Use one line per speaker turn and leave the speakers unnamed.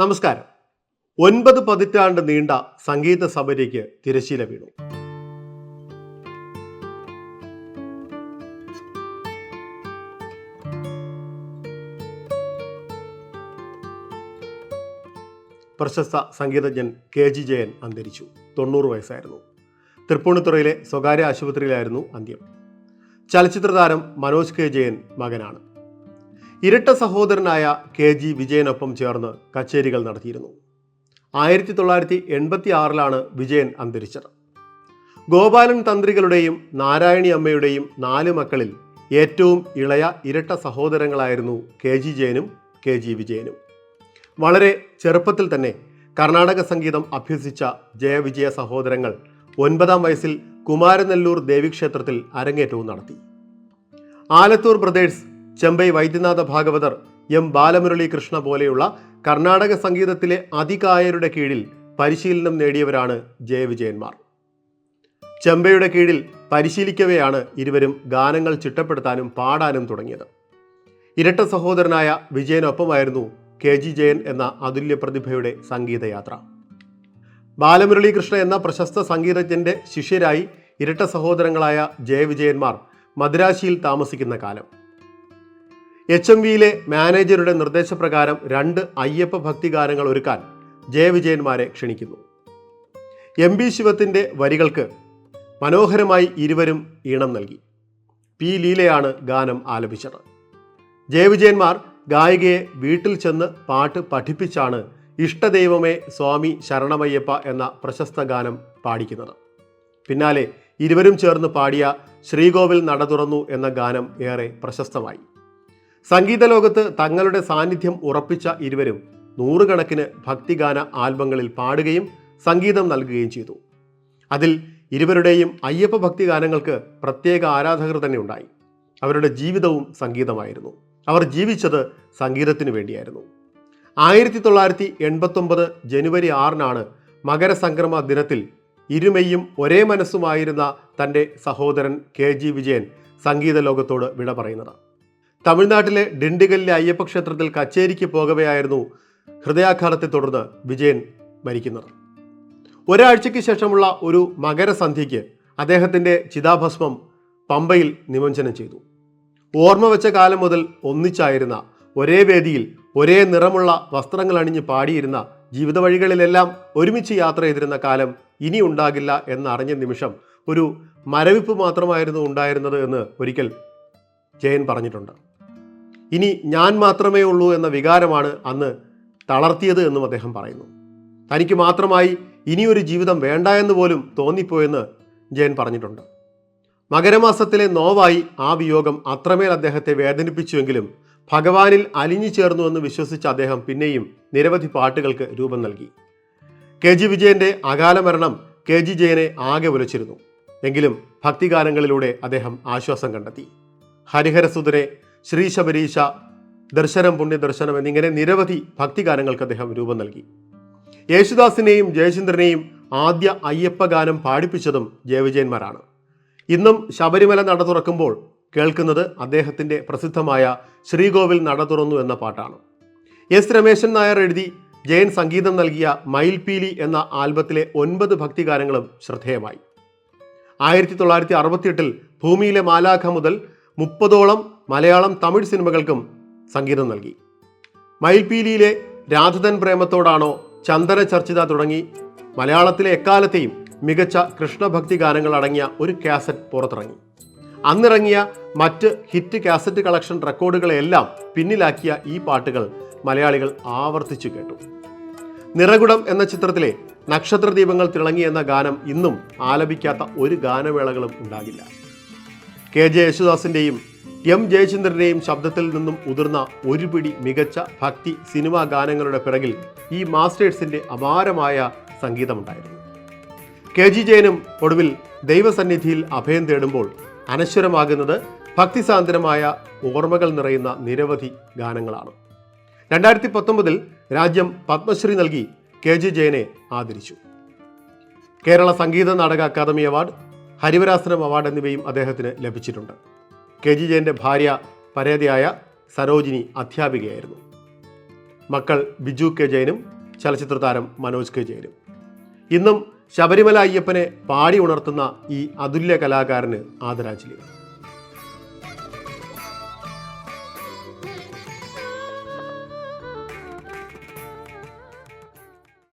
നമസ്കാരം. ഒൻപത് പതിറ്റാണ്ട് നീണ്ട സംഗീത സഭയിലേക്ക് തിരശീല വീണു. പ്രശസ്ത സംഗീതജ്ഞൻ കെ ജി ജയൻ അന്തരിച്ചു. തൊണ്ണൂറ് വയസ്സായിരുന്നു. തൃപ്പൂണിത്തുറയിലെ സ്വകാര്യ ആശുപത്രിയിലായിരുന്നു അന്ത്യം. ചലച്ചിത്ര താരം മനോജ് കെ ജയൻ മകനാണ്. ഇരട്ട സഹോദരനായ കെ ജി വിജയനൊപ്പം ചേർന്ന് കച്ചേരികൾ നടത്തിയിരുന്നു. ആയിരത്തി തൊള്ളായിരത്തി എൺപത്തി ആറിലാണ് വിജയൻ അന്തരിച്ചത്. ഗോപാലൻ തന്ത്രികളുടെയും നാരായണി അമ്മയുടെയും നാല് മക്കളിൽ ഏറ്റവും ഇളയ ഇരട്ട സഹോദരങ്ങളായിരുന്നു കെ ജി ജയനും കെ ജി വിജയനും. വളരെ ചെറുപ്പത്തിൽ തന്നെ കർണാടക സംഗീതം അഭ്യസിച്ച ജയവിജയ സഹോദരങ്ങൾ ഒൻപതാം വയസ്സിൽ കുമാരനെല്ലൂർ ദേവീക്ഷേത്രത്തിൽ അരങ്ങേറ്റവും നടത്തി. ആലത്തൂർ ബ്രദേഴ്സ് ചെമ്പൈ വൈദ്യനാഥ ഭാഗവതർ എം ബാലമുരളി കൃഷ്ണ പോലെയുള്ള കർണാടക സംഗീതത്തിലെ അതികായരുടെ കീഴിൽ പരിശീലനം നേടിയവരാണ് ജയവിജയന്മാർ. ചെമ്പയുടെ കീഴിൽ പരിശീലിക്കവെയാണ് ഇരുവരും ഗാനങ്ങൾ ചിട്ടപ്പെടുത്താനും പാടാനും തുടങ്ങിയത്. ഇരട്ട സഹോദരനായ വിജയനൊപ്പമായിരുന്നു കെ ജി ജയൻ എന്ന അതുല്യ പ്രതിഭയുടെ സംഗീതയാത്ര. ബാലമുരളി കൃഷ്ണ എന്ന പ്രശസ്ത സംഗീതജ്ഞന്റെ ശിഷ്യരായി ഇരട്ട സഹോദരങ്ങളായ ജയവിജയന്മാർ മദ്രാശിയിൽ താമസിക്കുന്ന കാലം. എച്ച് എം വിയിലെ മാനേജറുടെ നിർദ്ദേശപ്രകാരം രണ്ട് അയ്യപ്പ ഭക്തി ഗാനങ്ങൾ ഒരുക്കാൻ ജയവിജയന്മാരെ ക്ഷണിക്കുന്നു. എം ബി ശിവത്തിന്റെ വരികൾക്ക് മനോഹരമായി ഇരുവരും ഈണം നൽകി. പി ലീലയാണ് ഗാനം ആലപിച്ചത്. ജയവിജയന്മാർ ഗായികയെ വീട്ടിൽ ചെന്ന് പാട്ട് പഠിപ്പിച്ചാണ് ഇഷ്ടദൈവമേ സ്വാമി ശരണമയ്യപ്പ എന്ന പ്രശസ്ത ഗാനം പാടിക്കുന്നത്. പിന്നാലെ ഇരുവരും ചേർന്ന് പാടിയ ശ്രീകോവിൽ നട തുറന്നു എന്ന ഗാനം ഏറെ പ്രശസ്തമായി. സംഗീത ലോകത്ത് തങ്ങളുടെ സാന്നിധ്യം ഉറപ്പിച്ച ഇരുവരും നൂറുകണക്കിന് ഭക്തിഗാന ആൽബങ്ങളിൽ പാടുകയും സംഗീതം നൽകുകയും ചെയ്തു. അതിൽ ഇരുവരുടെയും അയ്യപ്പ ഭക്തിഗാനങ്ങൾക്ക് പ്രത്യേക ആരാധകർ തന്നെ ഉണ്ടായി. അവരുടെ ജീവിതവും സംഗീതമായിരുന്നു. അവർ ജീവിച്ചത് സംഗീതത്തിനു വേണ്ടിയായിരുന്നു. ആയിരത്തി തൊള്ളായിരത്തി എൺപത്തൊമ്പത് ജനുവരി ആറിനാണ് മകരസംക്രമ ദിനത്തിൽ ഇരുമയും ഒരേ മനസ്സുമായിരുന്ന തന്റെ സഹോദരൻ കെ ജി വിജയൻ സംഗീത ലോകത്തോട് വിട പറയുന്നത്. തമിഴ്നാട്ടിലെ ഡിണ്ടിഗലിലെ അയ്യപ്പ ക്ഷേത്രത്തിൽ കച്ചേരിക്ക് പോകവെയായിരുന്നു ഹൃദയാഘാതത്തെ തുടർന്ന് വിജയൻ മരിക്കുന്നത്. ഒരാഴ്ചയ്ക്ക് ശേഷമുള്ള ഒരു മകരസന്ധ്യയ്ക്ക് അദ്ദേഹത്തിന്റെ ചിതാഭസ്മം പമ്പയിൽ നിമഞ്ജനം ചെയ്തു. ഓർമ്മ വെച്ച കാലം മുതൽ ഒന്നിച്ചായിരുന്ന ഒരേ വേദിയിൽ ഒരേ നിറമുള്ള വസ്ത്രങ്ങൾ അണിഞ്ഞ് പാടിയിരുന്ന ജീവിത വഴികളിലെല്ലാം ഒരുമിച്ച് യാത്ര ചെയ്തിരുന്ന കാലം ഇനി ഉണ്ടാകില്ല എന്നറിഞ്ഞ നിമിഷം ഒരു മരവിപ്പ് മാത്രമായിരുന്നു ഉണ്ടായിരുന്നത് എന്ന് ഒരിക്കൽ ജയൻ പറഞ്ഞിട്ടുണ്ട്. ഇനി ഞാൻ മാത്രമേ ഉള്ളൂ എന്ന വികാരമാണ് അന്ന് തളർത്തിയത് എന്നും അദ്ദേഹം പറയുന്നു. തനിക്ക് മാത്രമായി ഇനിയൊരു ജീവിതം വേണ്ട എന്ന് പോലും തോന്നിപ്പോയെന്ന് ജയൻ പറഞ്ഞിട്ടുണ്ട്. മകരമാസത്തിലെ നോവായി ആ വിയോഗം അത്രമേൽ അദ്ദേഹത്തെ വേദനിപ്പിച്ചുവെങ്കിലും ഭഗവാനിൽ അലിഞ്ഞു ചേർന്നു എന്ന് വിശ്വസിച്ച അദ്ദേഹം പിന്നെയും നിരവധി പാട്ടുകൾക്ക് രൂപം നൽകി. കെ ജി വിജയന്റെ അകാല മരണം കെ ജി ജയനെ ആകെ ഉലച്ചിരുന്നു. എങ്കിലും ഭക്തിഗാനങ്ങളിലൂടെ അദ്ദേഹം ആശ്വാസം കണ്ടെത്തി. ഹരിഹരസുതനെ ശ്രീ ശബരീശ ദർശനം പുണ്യദർശനം എന്നിങ്ങനെ നിരവധി ഭക്തിഗാനങ്ങൾക്ക് അദ്ദേഹം രൂപം നൽകി. യേശുദാസിനെയും ജയചന്ദ്രനെയും ആദ്യ അയ്യപ്പ ഗാനം പാടിപ്പിച്ചതും ജയവിജയന്മാരാണ്. ഇന്നും ശബരിമല നട തുറക്കുമ്പോൾ കേൾക്കുന്നത് അദ്ദേഹത്തിന്റെ പ്രസിദ്ധമായ ശ്രീകോവിൽ നട തുറന്നു എന്ന പാട്ടാണ്. എസ് രമേശൻ നായർ എഴുതി ജയൻ സംഗീതം നൽകിയ മയിൽപീലി എന്ന ആൽബത്തിലെ ഒൻപത് ഭക്തിഗാനങ്ങളും ശ്രദ്ധേയമായി. ആയിരത്തി തൊള്ളായിരത്തി അറുപത്തിയെട്ടിൽ ഭൂമിയിലെ മാലാഖ മുതൽ മുപ്പതോളം മലയാളം തമിഴ് സിനിമകൾക്കും സംഗീതം നൽകി. മയിൽപീലിയിലെ രാധതൻ പ്രേമത്തോടാണോ ചന്ദന ചർച്ചിത തുടങ്ങി മലയാളത്തിലെ എക്കാലത്തെയും മികച്ച കൃഷ്ണഭക്തി ഗാനങ്ങൾ അടങ്ങിയ ഒരു കാസറ്റ് പുറത്തിറങ്ങി. അന്നിറങ്ങിയ മറ്റ് ഹിറ്റ് കാസറ്റ് കളക്ഷൻ റെക്കോർഡുകളെല്ലാം പിന്നിലാക്കിയ ഈ പാട്ടുകൾ മലയാളികൾ ആവർത്തിച്ചു കേട്ടു. നിറകുടം എന്ന ചിത്രത്തിലെ നക്ഷത്രദീപങ്ങൾ തിളങ്ങി എന്ന ഗാനം ഇന്നും ആലപിക്കാത്ത ഒരു ഗാനവേളകളും ഉണ്ടാകില്ല. കെ ജെ യേശുദാസിന്റെയും എം ജയചന്ദ്രന്റെയും ശബ്ദത്തിൽ നിന്നും ഉതിർന്ന ഒരു പിടി മികച്ച ഭക്തി സിനിമാ ഗാനങ്ങളുടെ പിറകിൽ ഈ മാസ്റ്റേഴ്സിന്റെ അപാരമായ സംഗീതമുണ്ടായിരുന്നു. കെ ജി ജയനും ഒടുവിൽ ദൈവസന്നിധിയിൽ അഭയം തേടുമ്പോൾ അനശ്വരമാകുന്നത് ഭക്തിസാന്ദ്രമായ ഓർമ്മകൾ നിറയുന്ന നിരവധി ഗാനങ്ങളാണ്. രണ്ടായിരത്തി പത്തൊമ്പതിൽ രാജ്യം പത്മശ്രീ നൽകി കെ ജി ജയനെ ആദരിച്ചു. Kerala Sangeetha Nataka academy award Harivarasanam award എന്നിവയും അദ്ദേഹത്തിന് ലഭിച്ചിട്ടുണ്ട്. കെ ജി ജയന്റെ ഭാര്യ പരേതയായ സരോജിനി അധ്യാപികയായിരുന്നു. മക്കൾ ബിജു കെ ജയനും ചലച്ചിത്ര താരം മനോജ് കെ ജയനും. ഇന്നും ശബരിമല അയ്യപ്പനെ പാടി ഉണർത്തുന്ന ഈ അതുല്യ കലാകാരന് ആദരാഞ്ജലികൾ.